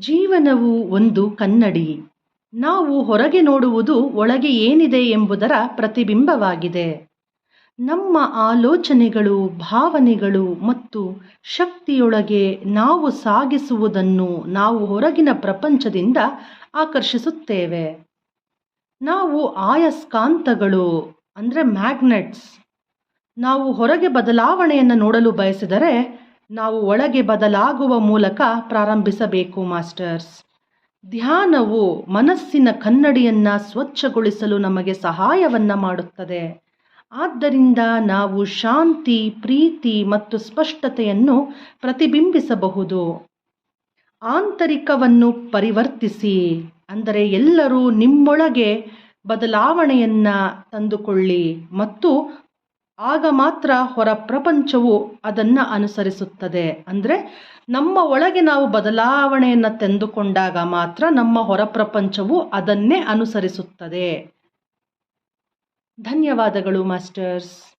ಜೀವನವು ಒಂದು ಕನ್ನಡಿ. ನಾವು ಹೊರಗೆ ನೋಡುವುದು ಒಳಗೆ ಏನಿದೆ ಎಂಬುದರ ಪ್ರತಿಬಿಂಬವಾಗಿದೆ. ನಮ್ಮ ಆಲೋಚನೆಗಳು, ಭಾವನೆಗಳು ಮತ್ತು ಶಕ್ತಿಯೊಳಗೆ ನಾವು ಸಾಗಿಸುವುದನ್ನು ನಾವು ಹೊರಗಿನ ಪ್ರಪಂಚದಿಂದ ಆಕರ್ಷಿಸುತ್ತೇವೆ. ನಾವು ಆಯಸ್ಕಾಂತಗಳು, ಅಂದರೆ ಮ್ಯಾಗ್ನೆಟ್ಸ್ ನಾವು ಹೊರಗೆ ಬದಲಾವಣೆಯನ್ನು ನೋಡಲು ಬಯಸಿದರೆ ನಾವು ಒಳಗೆ ಬದಲಾಗುವ ಮೂಲಕ ಪ್ರಾರಂಭಿಸಬೇಕು, ಮಾಸ್ಟರ್ಸ್. ಧ್ಯಾನವು ಮನಸ್ಸಿನ ಕನ್ನಡಿಯನ್ನು ಸ್ವಚ್ಛಗೊಳಿಸಲು ನಮಗೆ ಸಹಾಯವನ್ನು ಮಾಡುತ್ತದೆ. ಆದ್ದರಿಂದ ನಾವು ಶಾಂತಿ, ಪ್ರೀತಿ ಮತ್ತು ಸ್ಪಷ್ಟತೆಯನ್ನು ಪ್ರತಿಬಿಂಬಿಸಬಹುದು. ಆಂತರಿಕವನ್ನು ಪರಿವರ್ತಿಸಿ, ಅಂದರೆ ಎಲ್ಲರೂ ನಿಮ್ಮೊಳಗೆ ಬದಲಾವಣೆಯನ್ನು ತಂದುಕೊಳ್ಳಿ ಮತ್ತು ಆಗ ಮಾತ್ರ ಹೊರ ಪ್ರಪಂಚವು ಅದನ್ನು ಅನುಸರಿಸುತ್ತದೆ. ಅಂದರೆ ನಮ್ಮ ಒಳಗೆ ನಾವು ಬದಲಾವಣೆಯನ್ನು ತಂದುಕೊಂಡಾಗ ಮಾತ್ರ ನಮ್ಮ ಹೊರ ಪ್ರಪಂಚವು ಅದನ್ನೇ ಅನುಸರಿಸುತ್ತದೆ. ಧನ್ಯವಾದಗಳು, ಮಾಸ್ಟರ್ಸ್.